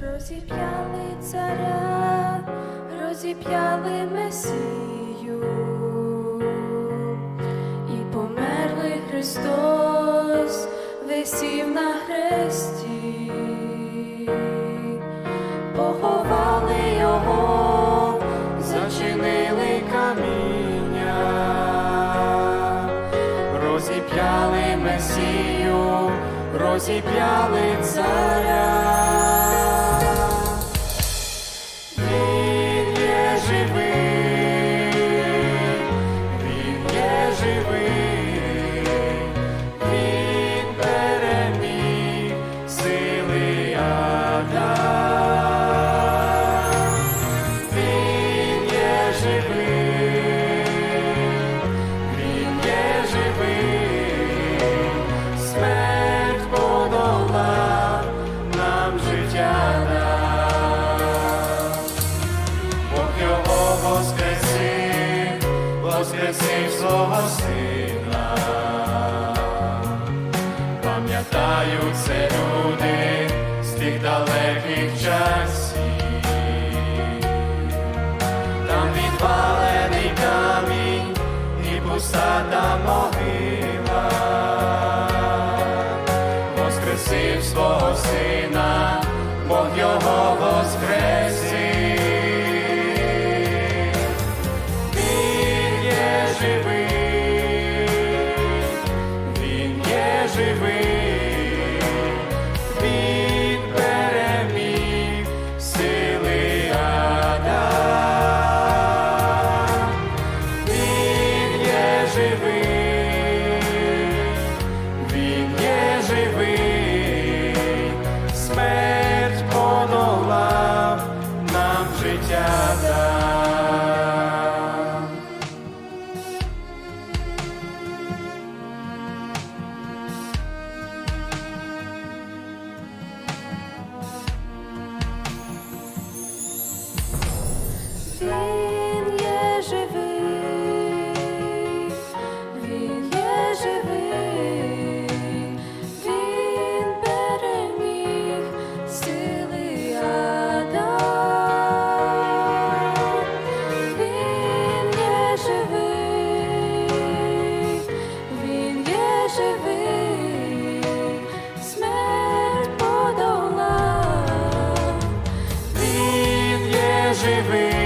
Розіп'яли царя, розіп'яли Месію, і померлий Христос висів на хресті, поховали його, зачинили каміння, розіп'яли Месію, розіп'яли царя. воскресив свого сина, пам'ятаю це люди з тих далеких часів, там відвалений камінь і пуста могила, воскресив свого сина. живий, він переміг сили ада, живий, він живий, смерть подолав нам життя. живий.